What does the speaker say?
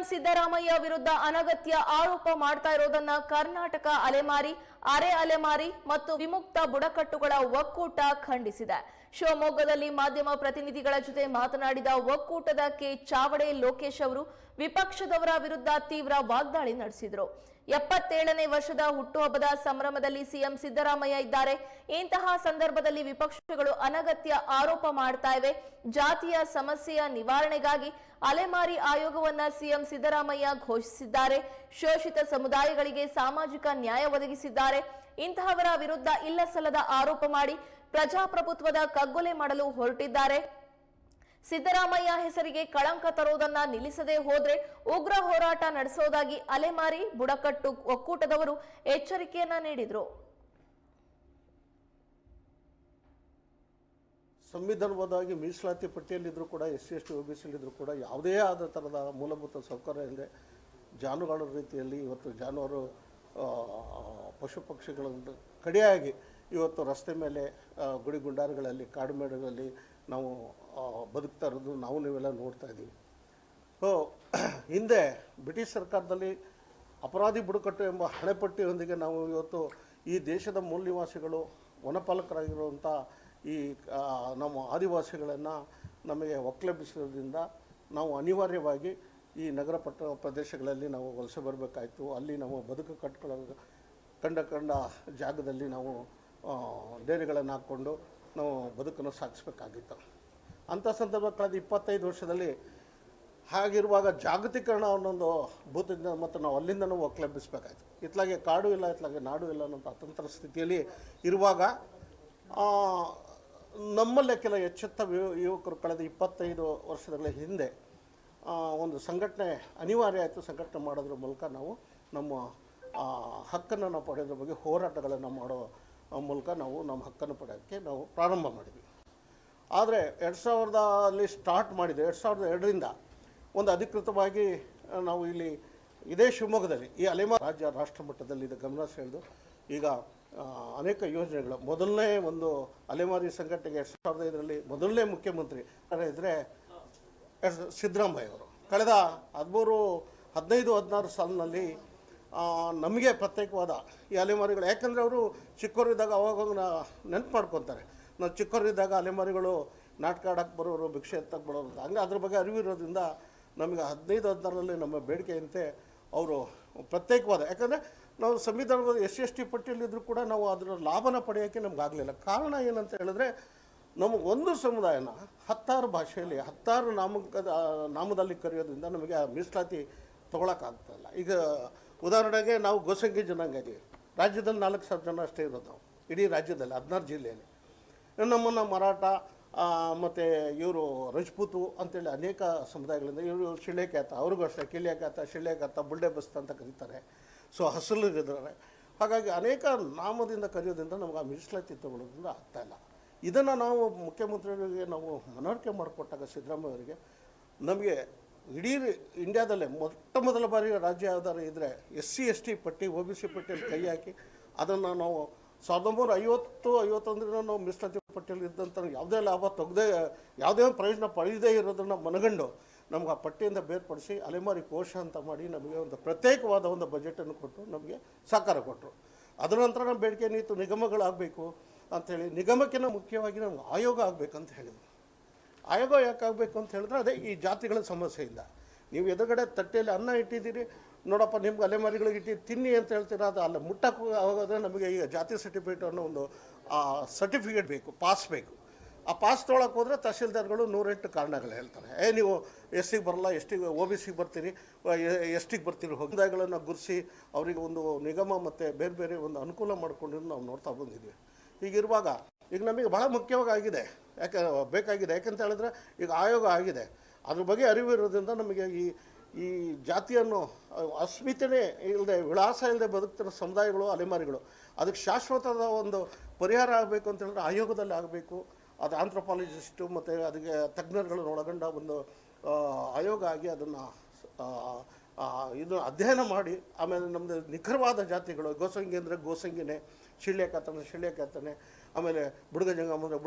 CM Siddaramaiah ವಿರುದ್ಧ ಅನಗತ್ಯ ಆರೋಪ ಮಾಡ್ತಾ ಇರೋದನ್ನ ಕರ್ನಾಟಕ ಅಲೆಮಾರಿ, ಅರೆ ಅಲೆಮಾರಿ ಮತ್ತು ವಿಮುಕ್ತ ಬುಡಕಟ್ಟುಗಳ ಒಕ್ಕೂಟ ಖಂಡಿಸಿದೆ. ಶಿವಮೊಗ್ಗದಲ್ಲಿ ಮಾಧ್ಯಮ ಪ್ರತಿನಿಧಿಗಳ ಜೊತೆ ಮಾತನಾಡಿದ ಒಕ್ಕೂಟದ ಕೆ ಚಾವಡೆ ಲೋಕೇಶ್ ಅವರು, ವಿಪಕ್ಷದವರ ವಿರುದ್ಧ ತೀವ್ರ ವಾಗ್ದಾಳಿ ನಡೆಸಿದರು. ಎಪ್ಪತ್ತೇಳನೇ ವರ್ಷದ ಹುಟ್ಟುಹಬ್ಬದ ಸಂಭ್ರಮದಲ್ಲಿ ಸಿಎಂ ಸಿದ್ದರಾಮಯ್ಯ ಇದ್ದಾರೆ. ಇಂತಹ ಸಂದರ್ಭದಲ್ಲಿ ವಿಪಕ್ಷಗಳು ಅನಗತ್ಯ ಆರೋಪ ಮಾಡ್ತಾ ಇವೆ. ಜಾತಿಯ ಸಮಸ್ಯೆಯ ನಿವಾರಣೆಗಾಗಿ ಅಲೆಮಾರಿ ಆಯೋಗವನ್ನ ಸಿಎಂ ಸಿದ್ದರಾಮಯ್ಯ ಘೋಷಿಸಿದ್ದಾರೆ. ಶೋಷಿತ ಸಮುದಾಯಗಳಿಗೆ ಸಾಮಾಜಿಕ ನ್ಯಾಯ ಒದಗಿಸಿದ್ದಾರೆ. ಇಂತಹವರ ವಿರುದ್ಧ ಇಲ್ಲಸಲ್ಲದ ಆರೋಪ ಮಾಡಿ ಪ್ರಜಾಪ್ರಭುತ್ವದ ಕಗ್ಗೊಲೆ ಮಾಡಲು ಹೊರಟಿದ್ದಾರೆ. ಸಿದ್ದರಾಮಯ್ಯ ಹೆಸರಿಗೆ ಕಳಂಕ ತರುವುದನ್ನ ನಿಲ್ಲಿಸದೆ ಹೋದ್ರೆ ಉಗ್ರ ಹೋರಾಟ ನಡೆಸೋದಾಗಿ ಅಲೆಮಾರಿ ಬುಡಕಟ್ಟು ಒಕ್ಕೂಟದವರು ಎಚ್ಚರಿಕೆಯನ್ನ ನೀಡಿದ್ರು. ಸಂವಿಧಾನಬದ್ಧವಾಗಿ ಮೀಸಲಾತಿ ಪಟ್ಟಿಯಲ್ಲಿದ್ದರೂ ಕೂಡ S C S T O B ಸಿಲಿದ್ದರೂ ಕೂಡ ಯಾವುದೇ ಆದ ಥರದ ಮೂಲಭೂತ ಸೌಕರ್ಯ ಇಲ್ಲದೆ ಜಾನುವಾರು ರೀತಿಯಲ್ಲಿ ಇವತ್ತು ಜಾನುವಾರು ಪಶು ಪಕ್ಷಿಗಳನ್ನು ಕಡೆಯಾಗಿ ಇವತ್ತು ರಸ್ತೆ ಮೇಲೆ ಗುಡಿ ಗುಂಡಾರಗಳಲ್ಲಿ ಕಾಡುಮೇಡುಗಳಲ್ಲಿ ನಾವು ಬದುಕ್ತಾ ಇರೋದು ನಾವು ನೀವೆಲ್ಲ ನೋಡ್ತಾ ಇದ್ದೀವಿ. ಸೊ ಹಿಂದೆ ಬ್ರಿಟಿಷ್ ಸರ್ಕಾರದಲ್ಲಿ ಅಪರಾಧಿ ಬುಡಕಟ್ಟು ಎಂಬ ಹಣೆಪಟ್ಟಿಯೊಂದಿಗೆ ನಾವು ಇವತ್ತು ಈ ದೇಶದ ಮೂಲ ನಿವಾಸಿಗಳು ವನಪಾಲಕರಾಗಿರುವಂಥ ಈ ನಮ್ಮ ಆದಿವಾಸಿಗಳನ್ನು ನಮಗೆ ಒಕ್ಕಲೆಬ್ಬಿಸೋದ್ರಿಂದ ನಾವು ಅನಿವಾರ್ಯವಾಗಿ ಈ ನಗರ ಪಟ್ಟಣ ಪ್ರದೇಶಗಳಲ್ಲಿ ನಾವು ವಲಸೆ ಬರಬೇಕಾಯಿತು. ಅಲ್ಲಿ ನಾವು ಬದುಕು ಕಟ್ಕೊಳ್ಳೋ ಕಂಡ ಕಂಡ ಜಾಗದಲ್ಲಿ ನಾವು ಡೇರಿಗಳನ್ನು ಹಾಕ್ಕೊಂಡು ನಾವು ಬದುಕನ್ನು ಸಾಗಿಸ್ಬೇಕಾಗಿತ್ತು. ಅಂಥ ಸಂದರ್ಭ ಕಳೆದ ಇಪ್ಪತ್ತೈದು ವರ್ಷದಲ್ಲಿ ಹಾಗಿರುವಾಗ ಜಾಗತೀಕರಣ ಅನ್ನೊಂದು ಭೂತದಿಂದ ಮತ್ತು ನಾವು ಅಲ್ಲಿಂದ ನಾವು ಒಕ್ಕಲೆಬ್ಬಿಸ್ಬೇಕಾಯ್ತು. ಇತ್ಲಾಗೆ ಕಾಡು ಇಲ್ಲ, ಇತ್ಲಾಗೆ ನಾಡು ಇಲ್ಲ ಅನ್ನೋಂಥ ಅತಂತ್ರ ಸ್ಥಿತಿಯಲ್ಲಿ ಇರುವಾಗ ನಮ್ಮಲ್ಲೇ ಕೆಲ ಎಚ್ಚೆತ್ತ ಯುವಕರು ಕಳೆದ ಇಪ್ಪತ್ತೈದು ವರ್ಷಗಳ ಹಿಂದೆ ಒಂದು ಸಂಘಟನೆ ಅನಿವಾರ್ಯ ಆಯಿತು. ಸಂಘಟನೆ ಮಾಡೋದ್ರ ಮೂಲಕ ನಾವು ನಮ್ಮ ಹಕ್ಕನ್ನು ನಾವು ಪಡೆಯೋದ್ರ ಬಗ್ಗೆ ಹೋರಾಟಗಳನ್ನು ಮಾಡೋ ಮೂಲಕ ನಾವು ನಮ್ಮ ಹಕ್ಕನ್ನು ಪಡೆಯೋಕ್ಕೆ ನಾವು ಪ್ರಾರಂಭ ಮಾಡಿದ್ವಿ. ಆದರೆ ಎರಡು ಸಾವಿರದಲ್ಲಿ ಸ್ಟಾರ್ಟ್ ಮಾಡಿದೆ ಎರಡು ಸಾವಿರದ ಎರಡರಿಂದ ಒಂದು ಅಧಿಕೃತವಾಗಿ ನಾವು ಇಲ್ಲಿ ಇದೇ ಶಿವಮೊಗ್ಗದಲ್ಲಿ ಈ ಅಲೆಮಾ ರಾಜ್ಯ ರಾಷ್ಟ್ರ ಮಟ್ಟದಲ್ಲಿ ಇದು ಗಮನ ಸೆಳೆದು ಈಗ ಅನೇಕ ಯೋಜನೆಗಳು. ಮೊದಲನೇ ಒಂದು ಅಲೆಮಾರಿ ಸಂಘಟನೆಗೆ ಎರಡು ಸಾವಿರದ ಐದರಲ್ಲಿ ಮೊದಲನೇ ಮುಖ್ಯಮಂತ್ರಿ ಇದ್ದರೆ ಸಿದ್ದರಾಮಯ್ಯ ಅವರು. ಕಳೆದ ಹದಿಮೂರು ಹದಿನೈದು ಹದಿನಾರು ಸಾಲಿನಲ್ಲಿ ಆ, ನಮಗೆ ಪ್ರತ್ಯೇಕವಾದ ಈ ಅಲೆಮಾರಿಗಳು. ಯಾಕಂದರೆ ಅವರು ಚಿಕ್ಕವರಿದ್ದಾಗ ಅವಾಗ ನೆನಪು ಮಾಡ್ಕೊತಾರೆ. ನಾವು ಚಿಕ್ಕವರಿದ್ದಾಗ ಅಲೆಮಾರಿಗಳು ನಾಟಕ ಆಡೋಕ್ಕೆ ಬರೋರು, ಭಿಕ್ಷೆ ಎತ್ತಕ್ಕೆ ಬರೋರು. ಅಂತ ಹಂಗೆ ಅದ್ರ ಬಗ್ಗೆ ಅರಿವಿರೋದ್ರಿಂದ ನಮಗೆ ಹದಿನೈದು, ಹದಿನಾರರಲ್ಲಿ ನಮ್ಮ ಬೇಡಿಕೆಯಂತೆ ಅವರು ಪ್ರತ್ಯೇಕವಾದ. ಯಾಕಂದರೆ ನಾವು ಸಂವಿಧಾನದ ಎಸ್ ಎಸ್ ಟಿ ಪಟ್ಟಿಯಲ್ಲಿದ್ದರೂ ಕೂಡ ನಾವು ಅದರ ಲಾಭನ ಪಡೆಯೋಕ್ಕೆ ನಮಗಾಗಲಿಲ್ಲ ಕಾರಣ ಏನಂತ ಹೇಳಿದ್ರೆ ನಮಗೆ ಒಂದು ಸಮುದಾಯನ ಹತ್ತಾರು ಭಾಷೆಯಲ್ಲಿ, ಹತ್ತಾರು ನಾಮಕದ ನಾಮದಲ್ಲಿ ಕರೆಯೋದ್ರಿಂದ ನಮಗೆ ಆ ಮೀಸಲಾತಿ ತೊಗೊಳಕ್ಕಾಗ್ತಾಯಿಲ್ಲ ಈಗ ಉದಾಹರಣೆಗೆ ನಾವು ಗೋಸಂಗಿ ಜನಾಂಗ ಇದ್ದೀವಿ ರಾಜ್ಯದಲ್ಲಿ ನಾಲ್ಕು ಸಾವಿರ ಜನ ಅಷ್ಟೇ ಇರೋದು ನಾವು. ಇಡೀ ರಾಜ್ಯದಲ್ಲಿ, ಹದಿನಾರು ಜಿಲ್ಲೆಯಲ್ಲಿ. ನಮ್ಮನ್ನು ಮರಾಠ ಮತ್ತು ಇವರು ರಜಪೂತು ಅಂತೇಳಿ ಅನೇಕ ಸಮುದಾಯಗಳಿಂದ ಇವರು ಶಿಳ್ಳೆಕ್ಯಾತ ಅವ್ರಿಗೂ ಅಷ್ಟೇ ಕಿಳ್ಯಾಕ್ಯಾತ ಶಿಳ್ಳೆಕ್ಯಾತ ಬುಲ್ಡೆ ಬಸ್ತ ಅಂತ ಕರೀತಾರೆ. ಸೊ, ಹಸಲರಿದ್ದಾರೆ. ಹಾಗಾಗಿ ಅನೇಕ ನಾಮದಿಂದ ಕರೆಯೋದ್ರಿಂದ ನಮ್ಗೆ ಆ ಮೀಸಲಾತಿ ತಗೊಳ್ಳೋದ್ರಿಂದ ಆಗ್ತಾಯಿಲ್ಲ ಇದನ್ನು ನಾವು ಮುಖ್ಯಮಂತ್ರಿಗಳಿಗೆ ನಾವು ಮನವರಿಕೆ ಮಾಡಿಕೊಟ್ಟಾಗ ಸಿದ್ದರಾಮಯ್ಯ ಅವರಿಗೆ ನಮಗೆ ಇಡೀ ಇಂಡಿಯಾದಲ್ಲೇ ಮೊಟ್ಟ ಮೊದಲ ಬಾರಿ ರಾಜ್ಯ ಯಾವ್ದಾರು ಇದ್ದರೆ ಎಸ್ ಸಿ, ಎಸ್ ಟಿ, ಪಟ್ಟಿ ಒ ಬಿ ಸಿ ಪಟ್ಟಿಯಲ್ಲಿ ಕೈ ಹಾಕಿ ಅದನ್ನು ನಾವು ಸಾವಿರದ ಒಂಬೈನೂರ ಐವತ್ತು, ಐವತ್ತೊಂದರಿಂದ ನಾವು ಮೀಸಲಾತಿ ಪಟ್ಟಿಯಲ್ಲಿ ಇದ್ದಂಥ ಯಾವುದೇ ಲಾಭ ತೆಗ್ದೇ, ಯಾವುದೇ ಪ್ರಯೋಜನ ಪಡೆಯದೇ ಇರೋದನ್ನು ಮನಗಂಡು ನಮ್ಗೆ ಆ ಪಟ್ಟಿಯಿಂದ ಬೇರ್ಪಡಿಸಿ ಅಲೆಮಾರಿ ಕೋಶ ಅಂತ ಮಾಡಿ ನಮಗೆ ಒಂದು ಪ್ರತ್ಯೇಕವಾದ ಒಂದು ಬಜೆಟನ್ನು ಕೊಟ್ಟು ನಮಗೆ ಸಹಕಾರ ಕೊಟ್ಟರು ಅದರ ನಂತರ ನಮ್ಮ ಬೇಡಿಕೆ ನೀತು ನಿಗಮಗಳಾಗಬೇಕು ಅಂಥೇಳಿ ನಿಗಮಕ್ಕಿಂತ ಮುಖ್ಯವಾಗಿ ನಮ್ಗೆ ಆಯೋಗ ಆಗಬೇಕಂತ ಹೇಳಿದ್ರು. ಆಯೋಗ ಯಾಕಾಗಬೇಕು ಅಂತ ಹೇಳಿದ್ರೆ ಅದೇ ಈ ಜಾತಿಗಳ ಸಮಸ್ಯೆಯಿಂದ ನೀವು ಎದುರುಗಡೆ ತಟ್ಟೆಯಲ್ಲಿ ಅನ್ನ ಇಟ್ಟಿದ್ದೀರಿ, ನೋಡಪ್ಪ ನಿಮ್ಗೆ ಅಲೆಮಾರಿಗಳಿಗೆ ಇಟ್ಟು ತಿನ್ನಿ ಅಂತ ಹೇಳ್ತೀರ? ಅದು ಅಲ್ಲ, ಮುಟ್ಟಕ್ಕೆ ಹೋಗೋದ್ರೆ ನಮಗೆ ಈಗ ಜಾತಿ ಸರ್ಟಿಫಿಕೇಟ್ ಅನ್ನೋ ಒಂದು ಸರ್ಟಿಫಿಕೇಟ್ ಬೇಕು ಪಾಸ್ ಬೇಕು. ಆ ಪಾಸ್ ತೊಗೊಳಕ್ಕೆ ಹೋದರೆ ತಹಸೀಲ್ದಾರ್ಗಳು ನೂರೆಂಟು ಕಾರಣಗಳು ಹೇಳ್ತಾರೆ. ಏ, ನೀವು ಎಸ್ ಸಿಗೆ ಬರಲ್ಲ, ಎಸ್ ಟಿಗೆ ಬಿ ಸಿಗೆ ಬರ್ತೀರಿ, ಎಸ್ ಟಿಗೆ ಬರ್ತೀರಿ ಹೊಂದಾಯಗಳನ್ನು ಗುರುಸಿ ಅವರಿಗೆ ಒಂದು ನಿಗಮ ಮತ್ತು ಬೇರೆ ಬೇರೆ ಒಂದು ಅನುಕೂಲ ಮಾಡಿಕೊಂಡಿರೋ ನಾವು ನೋಡ್ತಾ ಬಂದಿದ್ವಿ ಹೀಗಿರುವಾಗ ಈಗ ನಮಗೆ ಮುಖ್ಯವಾಗಿ ಆಗಿದೆ ಯಾಕೆ, ಬೇಕಾಗಿದೆ. ಯಾಕಂತ ಹೇಳಿದ್ರೆ ಈಗ ಆಯೋಗ ಆಗಿದೆ. ಅದ್ರ ಬಗ್ಗೆ ಅರಿವು ಇರೋದ್ರಿಂದ ನಮಗೆ ಈ ಈ ಜಾತಿಯನ್ನು, ಅಸ್ಮಿತೆನೇ ಇಲ್ಲದೆ, ವಿಳಾಸ ಇಲ್ಲದೆ ಬದುಕ್ತಿರೋ ಸಮುದಾಯಗಳು, ಅಲೆಮಾರಿಗಳು, ಅದಕ್ಕೆ ಶಾಶ್ವತದ ಒಂದು ಪರಿಹಾರ ಆಗಬೇಕು ಅಂತ ಹೇಳಿದ್ರೆ ಆಯೋಗದಲ್ಲಿ ಆಗಬೇಕು. ಅದು ಆಂಥ್ರೋಪಾಲಜಿಸ್ಟು ಮತ್ತು ಅದಕ್ಕೆ ತಜ್ಞರುಗಳನ್ನು ಒಳಗೊಂಡ ಒಂದು ಆಯೋಗ ಆಗಿ ಅದನ್ನು ಇದು ಅಧ್ಯಯನ ಮಾಡಿ, ಆಮೇಲೆ ನಮ್ಮದು ನಿಖರವಾದ ಜಾತಿಗಳು, ಗೋಸಂಗಿ ಅಂದರೆ ಗೋಸಂಗಿನೇ ಶಿಳ್ಯಕಾತನ ಶಿಳ್ಯಕಾತನೆ ಆಮೇಲೆ ಬುಡಗ ಅಂದರೆ